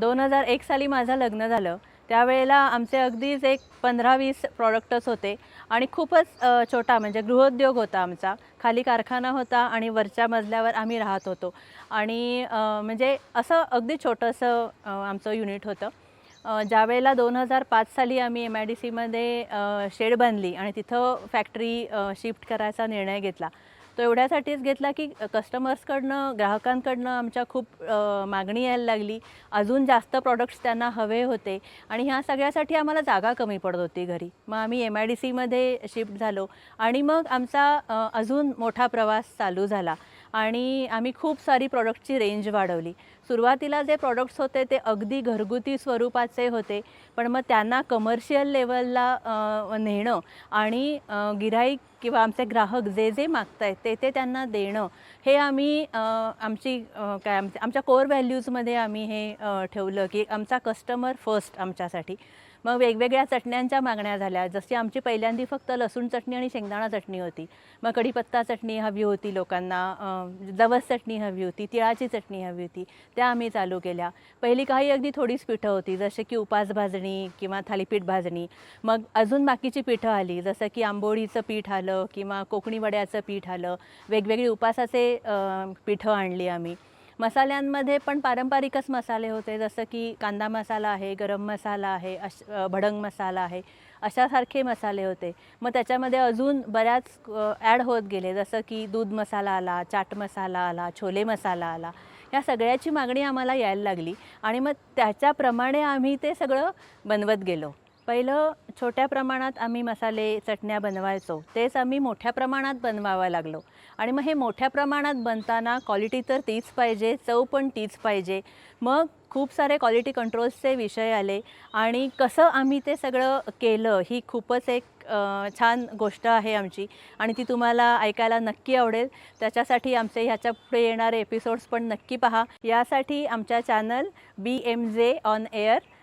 दोन हजार एक साली माझं लग्न झालं. त्यावेळेला आमचे अगदीच एक पंधरा वीस प्रॉडक्टच होते. आणि खूपच छोटा म्हणजे गृहोद्योग होता आमचा. खाली कारखाना होता आणि वरच्या मजल्यावर आम्ही राहत होतो. आणि म्हणजे असं अगदी छोटंसं आमचं युनिट होतं. ज्यावेळेला दोन हजार पाच साली आम्ही एम आय डी सीमध्ये शेड बांधली आणि तिथं फॅक्टरी शिफ्ट करायचा निर्णय घेतला. तो एवढ्यासाठीच घेतला की कस्टमर्सकडनं ग्राहकांकडनं आमच्या खूप मागणी यायला लागली. अजून जास्त प्रॉडक्ट्स त्यांना हवे होते. आणि ह्या सगळ्यासाठी आम्हाला जागा कमी पडत होती घरी. मग आम्ही एम आय डी सीमध्ये शिफ्ट झालो. आणि मग आमचा अजून मोठा प्रवास चालू झाला. आणि आम्ही खूप सारी प्रॉडक्टची रेंज वाढवली. सुरुवातीला जे प्रॉडक्ट्स होते ते अगदी घरगुती स्वरूपाचे होते पण मग त्यांना कमर्शियल लेवलला नेणं आणि गिराईक गिऱ्हाईक किंवा आमचे ग्राहक जे जे मागत आहेत ते ते त्यांना देणं हे आम्ही आमची काय आमच्या आमच्या कोर व्हॅल्यूजमध्ये आम्ही हे ठेवलं की आमचा कस्टमर फर्स्ट आमच्यासाठी. मग वेगवेगळ्या चटण्यांच्या मागण्या झाल्या. जशी आमची पहिल्यांदी फक्त लसूण चटणी आणि शेंगदाणा चटणी होती. मग कढीपत्ता चटणी हवी होती लोकांना जवस चटणी हवी होती तिळाची चटणी हवी होती. त्या आम्ही चालू केल्या. पहिली काही अगदी थोडीच पिठं होती जसे की उपास भाजणी किंवा थालीपीठ भाजणी. मग अजून बाकीची पिठं आली जसं की आंबोळीचं पीठ आलं किंवा कोकणी वड्याचं पीठ आलं. वेगवेगळी उपासाचे पिठं आणली आम्ही. मसाल्यांमध्ये पण पारंपरिकच मसाले होते जसं की कांदा मसाला आहे गरम मसाला आहे अश भडंग मसाला आहे अशासारखे मसाले होते. मग त्याच्यामध्ये अजून बऱ्याच ॲड होत गेले जसं की दूध मसाला आला चाट मसाला आला छोले मसाला आला. या सगळ्याची मागणी आम्हाला यायला लागली आणि मग त्याच्याप्रमाणे आम्ही ते सगळं बनवत गेलो. पहिलं छोट्या प्रमाणात आम्ही मसाले चटण्या बनवायचो. तेच आम्ही मोठ्या प्रमाणात बनवावं लागलो. आणि मग हे मोठ्या प्रमाणात बनताना क्वालिटी तर तीच पाहिजे चव पण तीच पाहिजे. मग खूप सारे क्वालिटी कंट्रोल्सचे विषय आले आणि कसं आम्ही ते सगळं केलं ही खूपच एक छान गोष्ट आहे आमची. आणि ती तुम्हाला ऐकायला नक्की आवडेल. त्याच्यासाठी आमचे ह्याच्या पुढे येणारे एपिसोड्स पण नक्की पहा. यासाठी आमच्या channel B M J on air